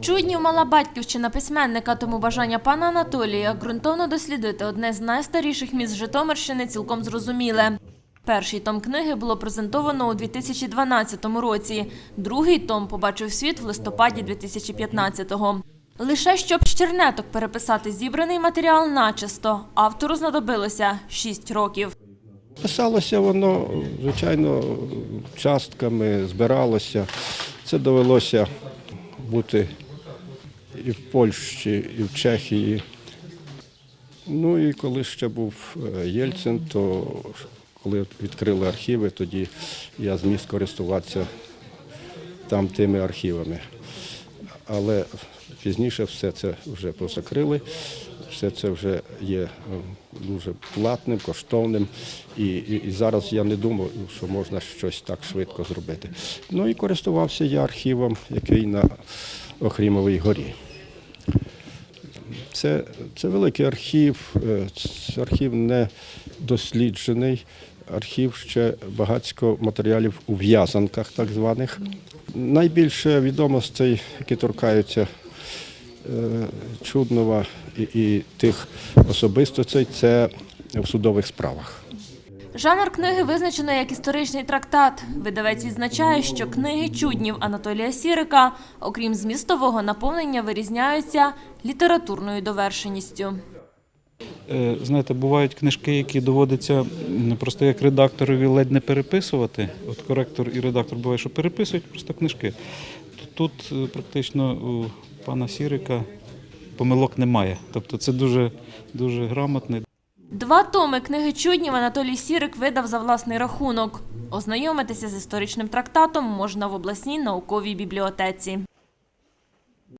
Чуднів мала батьківщина письменника, тому бажання пана Анатолія ґрунтовно дослідити одне з найстаріших міст Житомирщини цілком зрозуміле. Перший том книги було презентовано у 2012 році. Другий том побачив світ в листопаді 2015-го. Лише щоб з чернеток переписати зібраний матеріал начисто, автору знадобилося 6 років. Писалося воно, звичайно, частками, збиралося. Це довелося бути і в Польщі, і в Чехії. Ну і коли ще був е, Єльцин, то коли відкрили архіви, тоді я зміг скористуватися там тими архівами. Але пізніше все це вже позакрили, все це вже є е, дуже платним, коштовним. І, і, і зараз я не думаю, що можна щось так швидко зробити. Ну і користувався я архівом, який на Охрімовій горі. Це, це великий архів, е, це архів не досліджений. Архів ще багатько матеріалів у в'язанках, так званих. Найбільше відомостей, які торкаються Чуднова і, і тих особистостей, це в судових справах. Жанр книги визначено як історичний трактат. Видавець відзначає, що книги чуднів Анатолія Сірика, окрім змістового наповнення, вирізняються літературною довершеністю. Е, Знаєте, бувають книжки, які доводиться просто як редакторові ледь не переписувати. От коректор і редактор буває, що переписують просто книжки. Тут е, практично у пана Сірика помилок немає. Тобто це дуже, дуже грамотний, Два томи книги чуднів Анатолій Сірик видав за власний рахунок. Ознайомитися з історичним трактатом можна в обласній науковій бібліотеці.